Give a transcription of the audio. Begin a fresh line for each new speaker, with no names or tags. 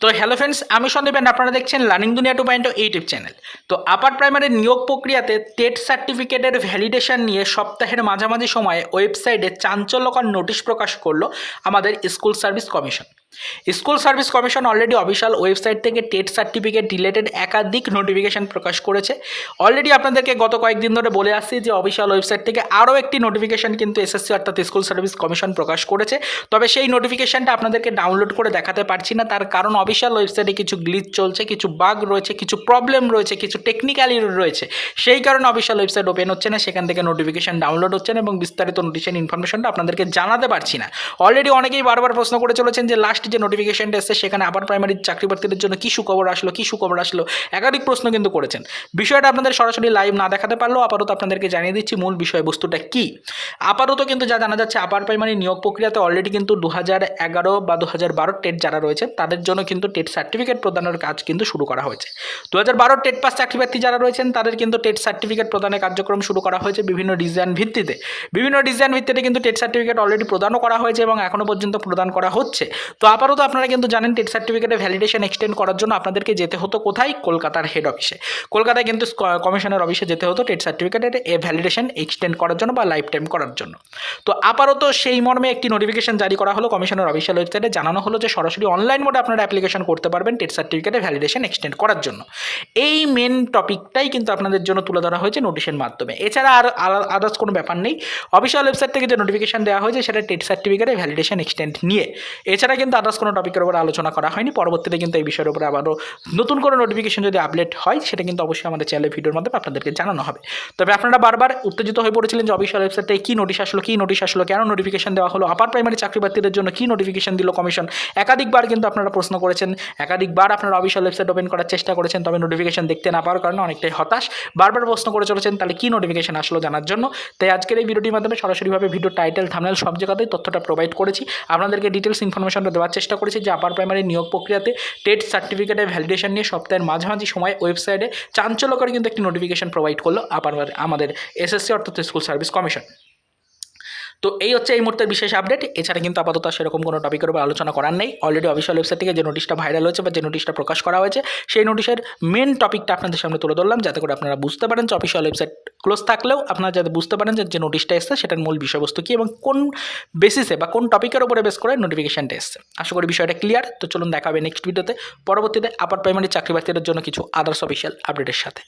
তো hello friends আমি সন্দীপেন আপনারা দেখছেন লার্নিং দুনিয়া টু পয়েন্ট ইউটিউব চ্যানেল তো আপার প্রাইমারির নিয়োগ প্রক্রিয়াতে টেট সার্টিফিকেটের ভ্যালিডেশন নিয়ে সপ্তাহের মাঝামাঝি সময়ে ওয়েবসাইটে চাঞ্চল্যকর নোটিশ প্রকাশ করল আমাদের school service commission school service commission already official website থেকে টেট সার্টিফিকেট রিলেটেড একাধিক নোটিফিকেশন প্রকাশ করেছে। অলরেডি আপনাদেরকে গত কয়েকদিন ধরে বলে আসছি যে অফিসিয়াল ওয়েবসাইট থেকে আরও একটি নোটিফিকেশন কিন্তু এসএসসি অর্থাৎ স্কুল সার্ভিস কমিশন প্রকাশ করেছে। তবে সেই নোটিফিকেশনটা আপনাদেরকে ডাউনলোড করে দেখাতে পারছি না। তার কারণ অফিসিয়াল ওয়েবসাইটে কিছু গ্লিচ চলছে, কিছু বাগ রয়েছে, কিছু প্রবলেম রয়েছে, কিছু টেকনিক্যালি রয়েছে। সেই কারণে অফিসিয়াল ওয়েবসাইট ওপেন হচ্ছে না। সেখান থেকে নোটিফিকেশন ডাউনলোড হচ্ছে না এবং বিস্তারিত নোটিশন ইনফরমেশনটা আপনাদেরকে জানাতে পারছি না। অলরেডি অনেকেই বারবার প্রশ্ন করে চলেছেন যে লাস্ট যে নোটিফিকেশনটা এসেছে, সেখানে আবার প্রাইমারি চাকরি প্রার্থীদের জন্য কী সুখবর আসলো, কী সুখবর আসলো, একাধিক প্রশ্ন কিন্তু করেছেন। বিষয়টা আপনাদের সরাসরি লাইভ না দেখাতে পারলেও আপাতত আপনাদেরকে জানিয়ে দিচ্ছি মূল বিষয়বস্তুটা কী। আপাতত কিন্তু যা জানা যাচ্ছে আপার প্রাইমারি নিয়োগ প্রক্রিয়াতে অলরেডি কিন্তু দু এগারো বা দু হাজার বারো টেট যারা রয়েছে, তাদের জন্য কিন্তু টেট সার্টিফিকেট প্রদানের কাজ কিন্তু শুরু করা হয়েছে। দু হাজার বারো টেট পাস চাকরি প্রার্থী যারা রয়েছেন, তাদের কিন্তু টেট সার্টিফিকেট প্রদানের কার্যক্রম শুরু করা হয়েছে বিভিন্ন ডিজাইন ভিত্তিতে। বিভিন্ন ডিজাইন ভিত্তিতে কিন্তু টেট সার্টিফিকেট অলরেডি প্রদানও করা হয়েছে এবং এখনও পর্যন্ত প্রদান করা হচ্ছে। তো আপাতত আপনারা কিন্তু জানেন টেট সার্টিফিকেটের ভ্যালিডেশন এক্সটেন্ড করার জন্য আপনাদেরকে যেতে হতো কোথায়? কলকাতার হেড অফিসে কলকাতায় কিন্তু কমিশনের অফিসে যেতে হতো টেট সার্টিফিকেটের এ ভ্যালিডেশন এক্সটেন্ড করার জন্য বা লাইফ টাইম করার জন্য। তো আপাতত সেই মর্মে একটি নোটিফিকেশন জারি করা হলো কমিশনের অফিসিয়াল ওয়েবসাইটে জানানো হলো যে সরাসরি অনলাইন মোডে আপনারা অ্যাপ্লিকেশন করতে পারবেন টেট সার্টিফিকেটের ভ্যালিডেশন এক্সটেন্ড করার জন্য। এই মেন টপিকটাই কিন্তু আপনাদের জন্য তুলে ধরা হয়েছে নোটিশের মাধ্যমে। এছাড়া আর আদার্স কোনো ব্যাপার নেই। অফিসিয়াল ওয়েবসাইট থেকে যে নোটিফিকেশন দেওয়া হয়েছে সেটা টেট সার্টিফিকেটের ভ্যালিডেশন এক্সটেন্ড নিয়ে। এছাড়া কিন্তু আদার্স কোনো টপিকের উপর আলোচনা করা হয়নি। পরবর্তীতে কিন্তু এই বিষয়ের উপরে আবারও নতুন কোনো নোটিফিকেশন যদি আপডেট হয়, সেটা কিন্তু অবশ্যই আমাদের চ্যানেলের ভিডিওর মাধ্যমে আপনাদেরকে জানানো হবে। তবে আপনারা বারবার উত্তেজিত হয়ে পড়েছিলেন যে অফিসিয়াল ওয়েবসাইটে কী নোটিশ আসলো, কী নোটিশ আসলো, কেন নোটিফিকেশন দেওয়া হলো আপার প্রাইমারি চাকরি প্রার্থীদের জন্য কী নোটিফিকেশন দিল কমিশন একাধিকবার কিন্তু আপনারা প্রশ্ন করেছেন, একাধিকবার আপনারা অফিসিয়াল ওয়েবসাইট ওপেন করার চেষ্টা করেছেন, তবে নোটিফিকেশন দেখতে না পাওয়ার কারণে অনেকটাই হতাশ। বারবার প্রশ্ন করে চলেছেন, তাহলে কী নোটিফিকেশন আসলো জানার জন্য? তাই আজকের এই ভিডিওটির মাধ্যমে সরাসরিভাবে ভিডিও টাইটেল থামনেল সব জায়গাতেই তথ্যটা প্রোভাইড করেছি। আপনাদেরকে ডিটেলস ইনফরমেশনটা দেওয়ার চেষ্টা করেছি যে আপার প্রাইমারি নিয়োগ প্রক্রিয়াতে টেট সার্টিফিকেটের ভ্যালিডেশন নিয়ে সপ্তাহের মাঝামাঝি সময় ওয়েবসাইটে চাঞ্চল্যকর কিন্তু একটি নোটিফিকেশন প্রোভাইড করল আপার আমাদের এসএসসি অর্থাৎ স্কুল সার্ভিস কমিশন তো এই হচ্ছে এই মুহূর্তের বিশেষ আপডেট এছাড়া কিন্তু আপাতত সেরকম কোনো টপিকের উপর আলোচনা করার নেই। অলরেডি অফিসিয়াল ওয়েবসাইট থেকে যে নোটিশটা ভাইরাল হয়েছে বা যে নোটিশটা প্রকাশ করা হয়েছে, সেই নোটিশের মেন টপিকটা আপনাদের সামনে তুলে ধরলাম, যাতে করে আপনারা বুঝতে পারেন যে অফিসিয়াল ওয়েবসাইট ক্লোজ থাকলেও আপনারা যাতে বুঝতে পারেন যে নোটিশটা এসছে সেটার মূল বিষয়বস্তু কী এবং কোন বেসিসে বা কোন টপিকের উপরে বেস করে নোটিফিকেশানটা এসছে। আশা করি বিষয়টা ক্লিয়ার তো চলুন দেখা হবে নেক্সট ভিডিওতে পরবর্তীতে আপার প্রাইমারি চাকরি প্রার্থীদের জন্য কিছু আদার্স অফিসিয়াল আপডেটের সাথে।